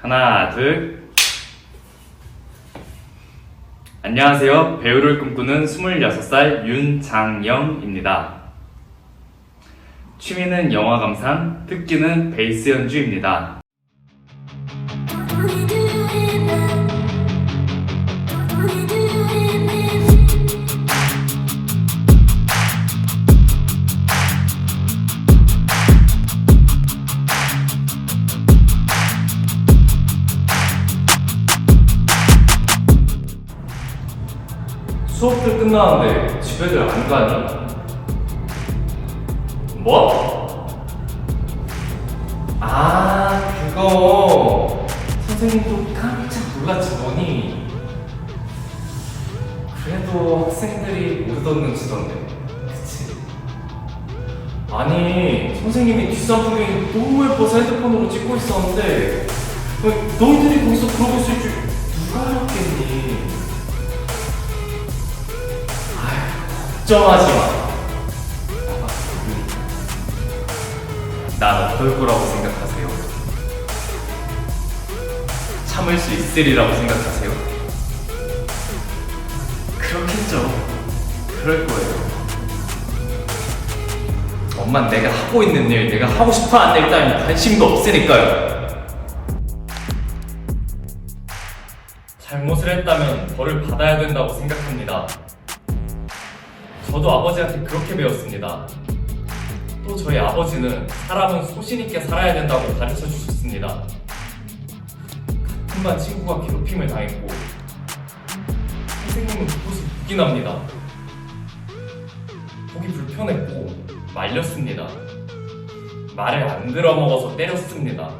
하나, 둘. 안녕하세요. 배우를 꿈꾸는 26살 윤장영입니다. 취미는 영화 감상, 특기는 베이스 연주입니다. 수업들 끝나는데 집에들 안 가니? 뭐? 아, 그거 선생님도 깜짝 놀랐지 뭐니? 그래도 학생들이 모르던 눈치던데, 그치? 아니, 선생님이 뒷사람이 너무 예뻐서 핸드폰으로 찍고 있었는데 왜 너희들이 거기서 그러고 걱정하지 마. 난 어떨 거라고 생각하세요? 참을 수 있으리라고 생각하세요? 그렇겠죠. 그럴 거예요. 엄만 내가 하고 있는 일, 내가 하고 싶어 하는 일 따윈 관심도 없으니까요. 잘못을 했다면 벌을 받아야 된다고 생각합니다. 저도 아버지한테 그렇게 배웠습니다. 또 저희 아버지는 사람은 소신 있게 살아야 된다고 가르쳐 주셨습니다. 같은 반 친구가 괴롭힘을 당했고 선생님은 그것이 묻기 납니다. 보기 불편했고 말렸습니다. 말을 안 들어먹어서 때렸습니다.